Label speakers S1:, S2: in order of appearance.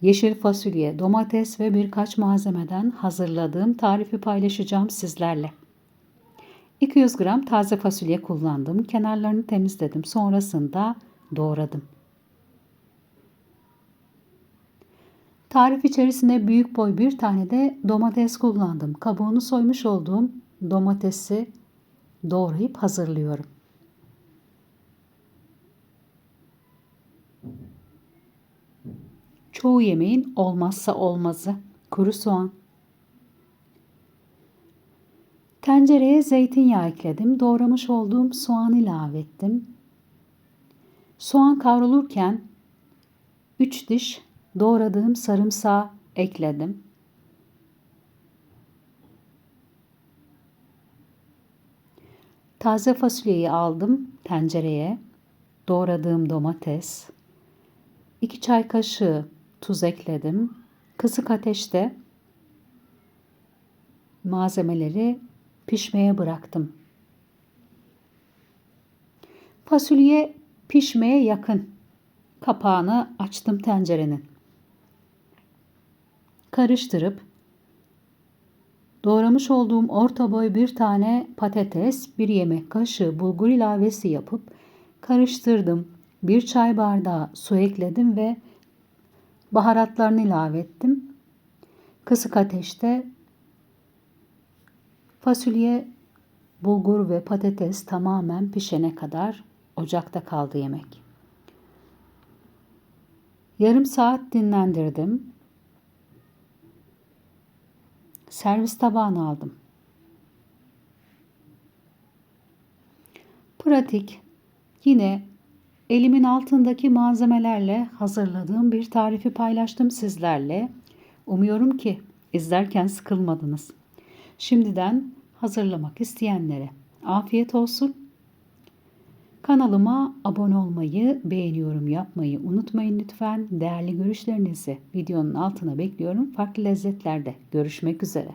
S1: yeşil fasulye, domates ve birkaç malzemeden hazırladığım tarifi paylaşacağım sizlerle. 200 gram taze fasulye kullandım. Kenarlarını temizledim. Sonrasında doğradım. Tarif içerisinde büyük boy bir tane de domates kullandım. Kabuğunu soymuş olduğum domatesi doğrayıp hazırlıyorum. Çoğu yemeğin olmazsa olmazı kuru soğan. Tencereye zeytinyağı ekledim. Doğramış olduğum soğan ilave ettim. Soğan kavrulurken 3 diş doğradığım sarımsağı ekledim. Taze fasulyeyi aldım tencereye. Doğradığım domates. 2 çay kaşığı tuz ekledim. Kısık ateşte malzemeleri pişmeye bıraktım. Fasulye pişmeye yakın. Kapağını açtım tencerenin. Karıştırıp doğramış olduğum orta boy bir tane patates, bir yemek kaşığı bulgur ilavesi yapıp karıştırdım. Bir çay bardağı su ekledim ve baharatlarını ilave ettim. Kısık ateşte fasulye, bulgur ve patates tamamen pişene kadar ocakta kaldı yemek. Yarım saat dinlendirdim. Servis tabağına aldım. Pratik, yine elimin altındaki malzemelerle hazırladığım bir tarifi paylaştım sizlerle. Umuyorum ki izlerken sıkılmadınız. Şimdiden hazırlamak isteyenlere afiyet olsun. Kanalıma abone olmayı, beğeniyorum yapmayı unutmayın lütfen. Değerli görüşlerinizi videonun altına bekliyorum. Farklı lezzetlerde görüşmek üzere.